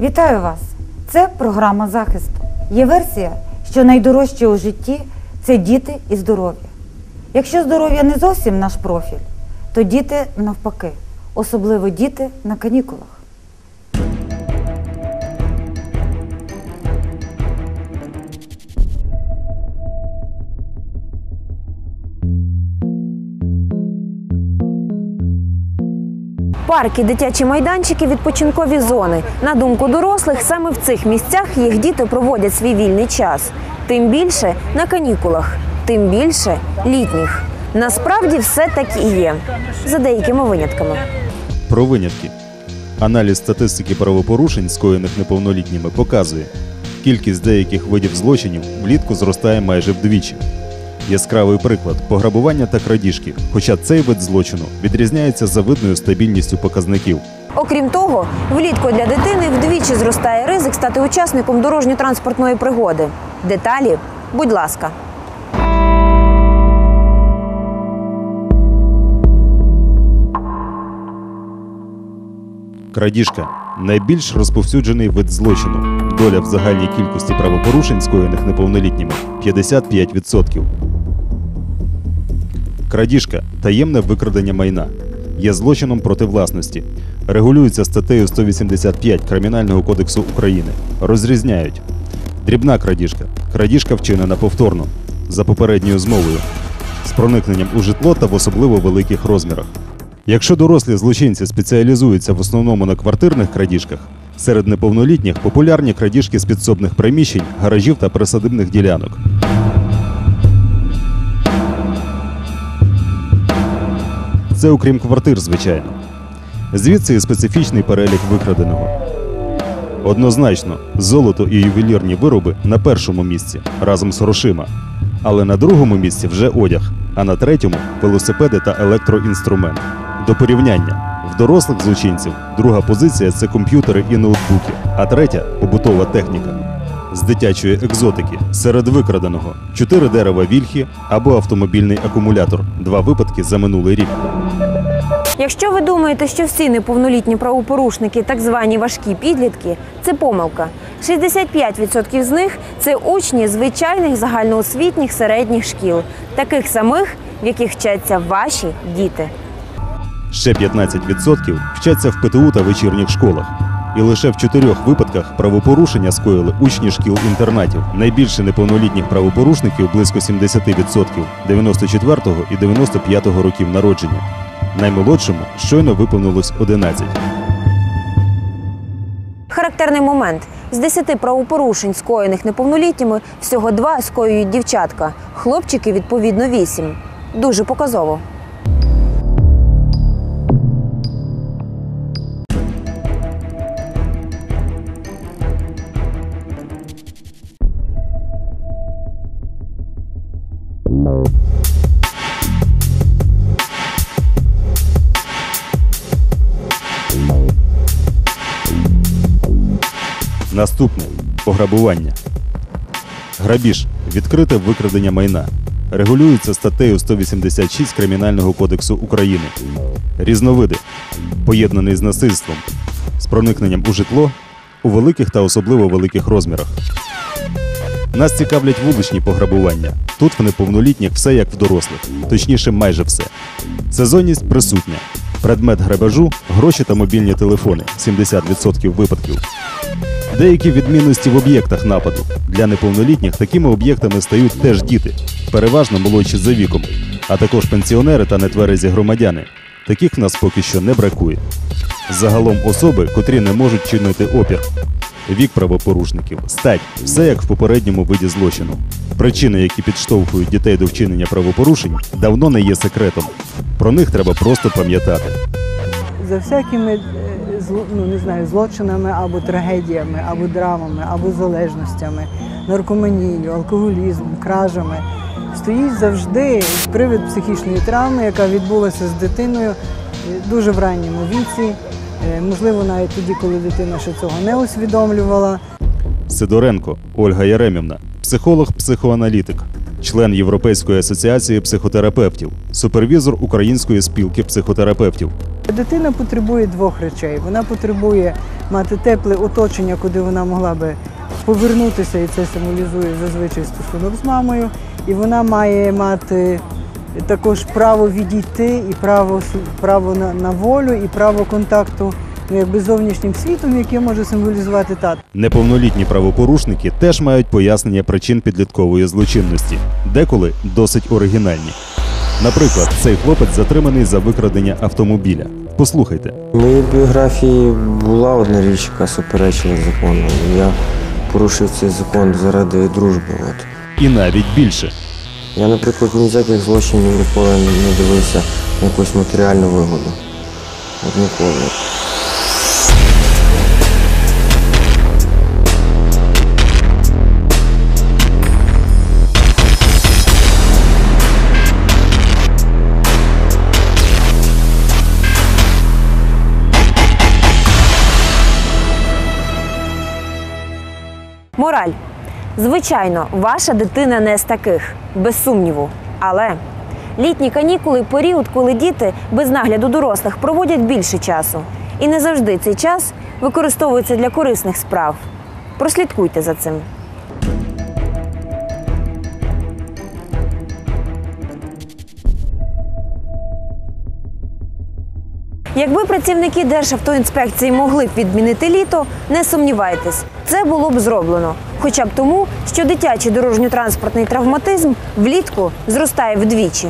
Вітаю вас! Це програма захисту. Є версія, що найдорожче у житті це діти і здоров'я. Якщо здоров'я не зовсім наш профіль, то діти навпаки, особливо діти на канікулах. Парки, дитячі майданчики, відпочинкові зони. На думку дорослих, саме в цих місцях їх діти проводять свій вільний час. Тим більше на канікулах, тим більше літніх. Насправді все так і є, за деякими винятками. Про винятки. Аналіз статистики правопорушень, скоєних неповнолітніми, показує, кількість деяких видів злочинів влітку зростає майже вдвічі. Яскравий приклад пограбування та крадіжки, хоча цей вид злочину відрізняється завидною стабільністю показників. Окрім того, влітку для дитини вдвічі зростає ризик стати учасником дорожньо-транспортної пригоди. Деталі, будь ласка. Крадіжка найбільш розповсюджений вид злочину. Доля в загальній кількості правопорушень, скоєних неповнолітніми 55%. Крадіжка таємне викрадення майна. Є злочином проти власності. Регулюється статтею 185 Кримінального кодексу України. Розрізняють. Дрібна крадіжка. Крадіжка вчинена повторно за попередньою змовою з проникненням у житло та в особливо великих розмірах. Якщо дорослі злочинці спеціалізуються в основному на квартирних крадіжках, серед неповнолітніх популярні крадіжки з підсобних приміщень, гаражів та присадибних ділянок. Це окрім квартир, звичайно. Звідси і специфічний перелік викраденого. Однозначно, золото і ювелірні вироби на першому місці разом з грошима. Але на другому місці вже одяг, а на третьому велосипеди та електроінструмент. До порівняння в дорослих злочинців друга позиція це комп'ютери і ноутбуки, а третя побутова техніка. З дитячої екзотики серед викраденого чотири дерева вільхи або автомобільний акумулятор. Два випадки за минулий рік. Якщо ви думаєте, що всі неповнолітні правопорушники так звані важкі підлітки, це помилка. 65% з них це учні звичайних загальноосвітніх середніх шкіл, таких самих, в яких вчаться ваші діти. Ще 15% вчаться в ПТУ та вечірніх школах. І лише в чотирьох випадках правопорушення скоїли учні шкіл-інтернатів. Найбільше неповнолітніх правопорушників близько 70% 94-го і 95-го років народження. Наймолодшому щойно виповнилось 11. Характерний момент: з 10 правопорушень, скоєних неповнолітніми, всього два скоюють дівчатка. Хлопчики відповідно 8. Дуже показово. Наступне пограбування. Грабіж відкрите викрадення майна. Регулюється статтею 186 Кримінального кодексу України. Різновиди поєднаний з насильством, з проникненням у житло у великих та особливо великих розмірах. Нас цікавлять вуличні пограбування. Тут в неповнолітніх все як в дорослих, точніше, майже все. Сезонність присутня. Предмет грабежу гроші та мобільні телефони 70% випадків. Деякі відмінності в об'єктах нападу. Для неповнолітніх такими об'єктами стають теж діти, переважно молодші за віком, а також пенсіонери та нетверезі громадяни. Таких в нас поки що не бракує. Загалом особи, котрі не можуть чинити опір. Вік правопорушників, стать, все як в попередньому виді злочину. Причини, які підштовхують дітей до вчинення правопорушень, давно не є секретом. Про них треба просто пам'ятати. за всякими е, ну, не знаю, злочинами або трагедіями, або драмами, або залежностями, наркоманією, алкоголізмом, кражами. Стоїть завжди привід психічної травми, яка відбулася з дитиною е, дуже в ранньому віці. Е, Можливо, навіть тоді, коли дитина ще цього не усвідомлювала. Сидоренко Ольга Яремівна, психолог-психоаналітик, член Європейської асоціації психотерапевтів, супервізор Української спілки психотерапевтів. Дитина потребує двох речей. Вона потребує мати тепле оточення, куди вона могла би повернутися, і це символізує зазвичай стосунок з мамою. І вона має мати також право відійти, і право, право на, на волю, і право контакту ну, якби, з зовнішнім світом, яке може символізувати тато. Неповнолітні правопорушники теж мають пояснення причин підліткової злочинності, деколи досить оригінальні. Наприклад, цей хлопець затриманий за викрадення автомобіля. Послухайте, В моїй біографії була одна річ, яка суперечила закону. Я порушив цей закон заради дружби. От. і навіть більше. Я, наприклад, ні з яких злочинів ніколи не дивився на якусь матеріальну вигоду. От ніколи. Мораль. Звичайно, ваша дитина не з таких, без сумніву. Але літні канікули період, коли діти без нагляду дорослих проводять більше часу. І не завжди цей час використовується для корисних справ. Прослідкуйте за цим. Якби працівники Державтоінспекції могли б відмінити літо, не сумнівайтесь, це було б зроблено. Хоча б тому, що дитячий дорожньо-транспортний травматизм влітку зростає вдвічі.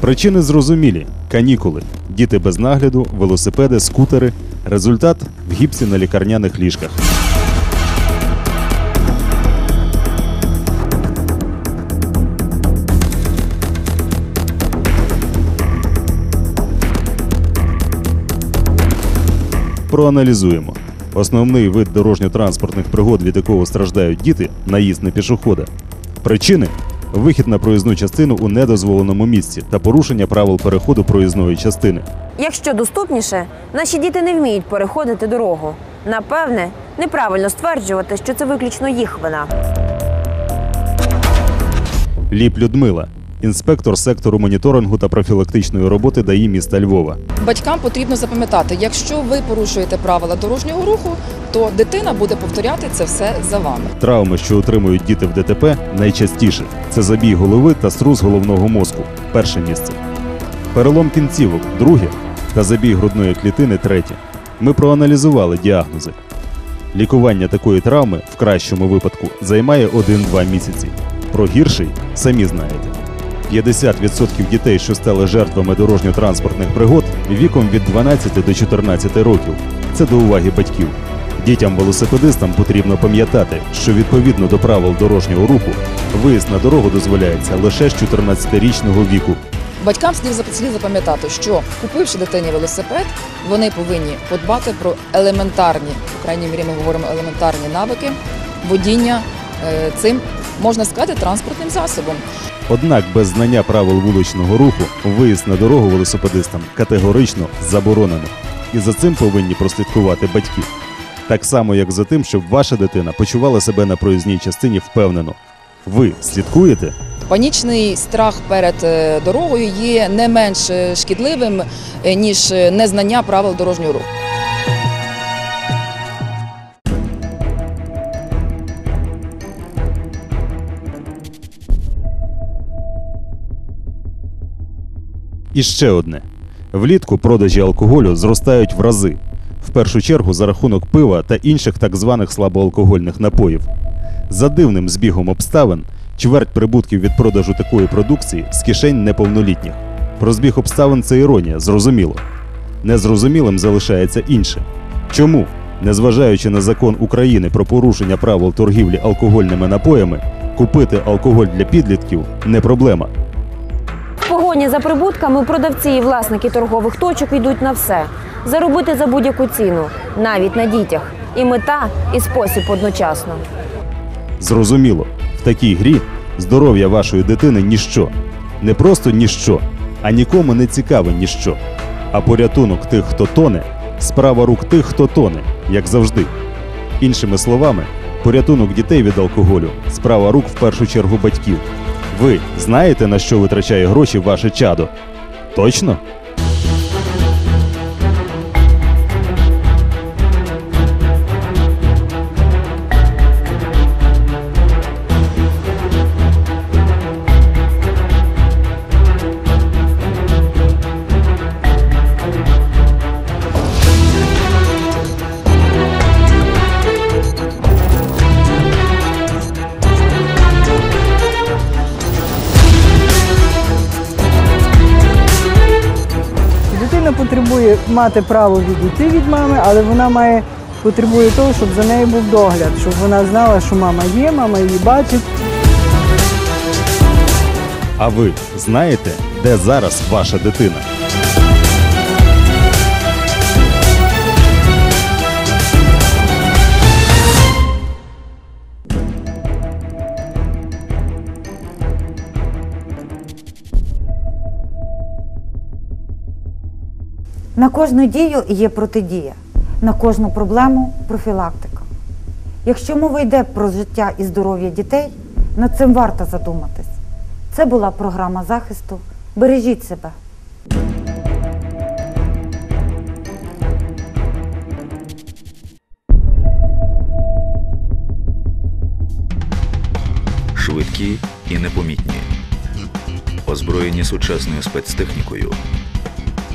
Причини зрозумілі: канікули, діти без нагляду, велосипеди, скутери. Результат в гіпсі на лікарняних ліжках. Проаналізуємо. Основний вид дорожньо-транспортних пригод, від якого страждають діти наїзд на пішохода. Причини вихід на проїзну частину у недозволеному місці та порушення правил переходу проїзної частини. Якщо доступніше, наші діти не вміють переходити дорогу. Напевне, неправильно стверджувати, що це виключно їх вина. Ліп Людмила, інспектор сектору моніторингу та профілактичної роботи ДАІ міста Львова. Батькам потрібно запам'ятати, якщо ви порушуєте правила дорожнього руху, то дитина буде повторяти це все за вами. Травми, що отримують діти в ДТП, найчастіше це забій голови та струс головного мозку перше місце. Перелом кінцівок друге та забій грудної клітини третє. Ми проаналізували діагнози. Лікування такої травми в кращому випадку займає 1-2 місяці. Про гірший самі знаєте. 50% дітей, що стали жертвами дорожньо-транспортних пригод, віком від 12 до 14 років. Це до уваги батьків. Дітям-велосипедистам потрібно пам'ятати, що відповідно до правил дорожнього руху виїзд на дорогу дозволяється лише з 14-річного віку. Батькам слід зап- слід запам'ятати, що купивши дитині велосипед, вони повинні подбати про елементарні, в крайній мірі ми говоримо елементарні навики водіння е, цим, можна сказати, транспортним засобом. Однак без знання правил вуличного руху виїзд на дорогу велосипедистам категорично заборонено. І за цим повинні прослідкувати батьки. Так само, як за тим, щоб ваша дитина почувала себе на проїзній частині впевнено. Ви слідкуєте? Панічний страх перед е, дорогою є не менш е, шкідливим, е, ніж незнання правил дорожнього руху. І ще одне: влітку продажі алкоголю зростають в рази, в першу чергу за рахунок пива та інших так званих слабоалкогольних напоїв. За дивним збігом обставин, чверть прибутків від продажу такої продукції з кишень неповнолітніх. Про збіг обставин це іронія, зрозуміло. Незрозумілим залишається інше. Чому, незважаючи на закон України про порушення правил торгівлі алкогольними напоями, купити алкоголь для підлітків не проблема. Погоні за прибутками продавці і власники торгових точок йдуть на все. Заробити за будь-яку ціну, навіть на дітях. І мета, і спосіб одночасно. Зрозуміло, в такій грі здоров'я вашої дитини ніщо. Не просто ніщо, а нікому не цікаве ніщо. А порятунок тих, хто тоне, справа рук тих, хто тоне, як завжди. Іншими словами, порятунок дітей від алкоголю справа рук в першу чергу батьків. Ви знаєте, на що витрачає гроші ваше чадо? Точно? Потребує мати право відійти від мами, але вона має потребує того, щоб за нею був догляд, щоб вона знала, що мама є, мама її бачить. А ви знаєте, де зараз ваша дитина? На кожну дію є протидія, на кожну проблему профілактика. Якщо мова йде про життя і здоров'я дітей, над цим варто задуматись. Це була програма захисту. Бережіть себе. швидкі і непомітні, озброєні сучасною спецтехнікою